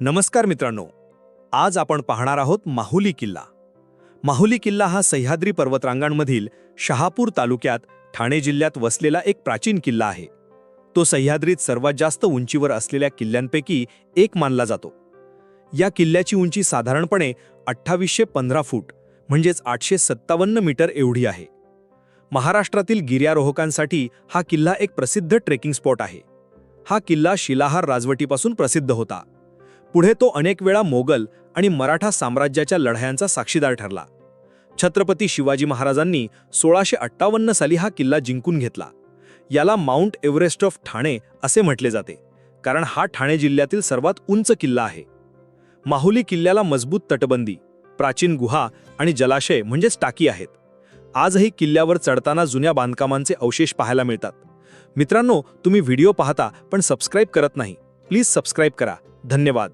नमस्कार मित्रांनो आज आपण पाहणार आहोत माहुली किल्ला. माहुली किल्ला हा सह्याद्री पर्वतरांगांमधील शहापूर तालुक्यात ठाणे जिल्ह्यात वसलेला एक प्राचीन किल्ला आहे. तो सह्याद्रीत सर्वात जास्त उंचीवर असलेल्या किल्ल्यांपैकी एक मानला जातो. या किल्ल्याची उंची साधारणपणे अठ्ठावीसशे पंधरा फूट म्हणजेच आठशे सत्तावन्न मीटर एवढी आहे. महाराष्ट्रातील गिर्यारोहकांसाठी हा किल्ला एक प्रसिद्ध ट्रेकिंग स्पॉट आहे. हा किल्ला शिलाहार राजवटीपासून प्रसिद्ध होता. पुढे तो अनेक वेळा मोगल आणि मराठा साम्राज्याच्या लढायांचा साक्षीदार ठरला. छत्रपती शिवाजी महाराजांनी सोळाशे अठ्ठावन्न साली हा किल्ला जिंकून घेतला. याला माउंट एव्हरेस्ट ऑफ ठाणे असे म्हटले जाते कारण हा ठाणे जिल्ह्यातील सर्वात उंच किल्ला आहे. माहुली किल्ल्याला मजबूत तटबंदी प्राचीन गुहा आणि जलाशय म्हणजेच टाकी आहेत. आजही किल्ल्यावर चढताना जुन्या बांधकामांचे अवशेष पाहायला मिळतात. मित्रांनो तुम्ही व्हिडिओ पाहता पण सबस्क्राईब करत नाही. प्लीज सबस्क्राईब करा. धन्यवाद.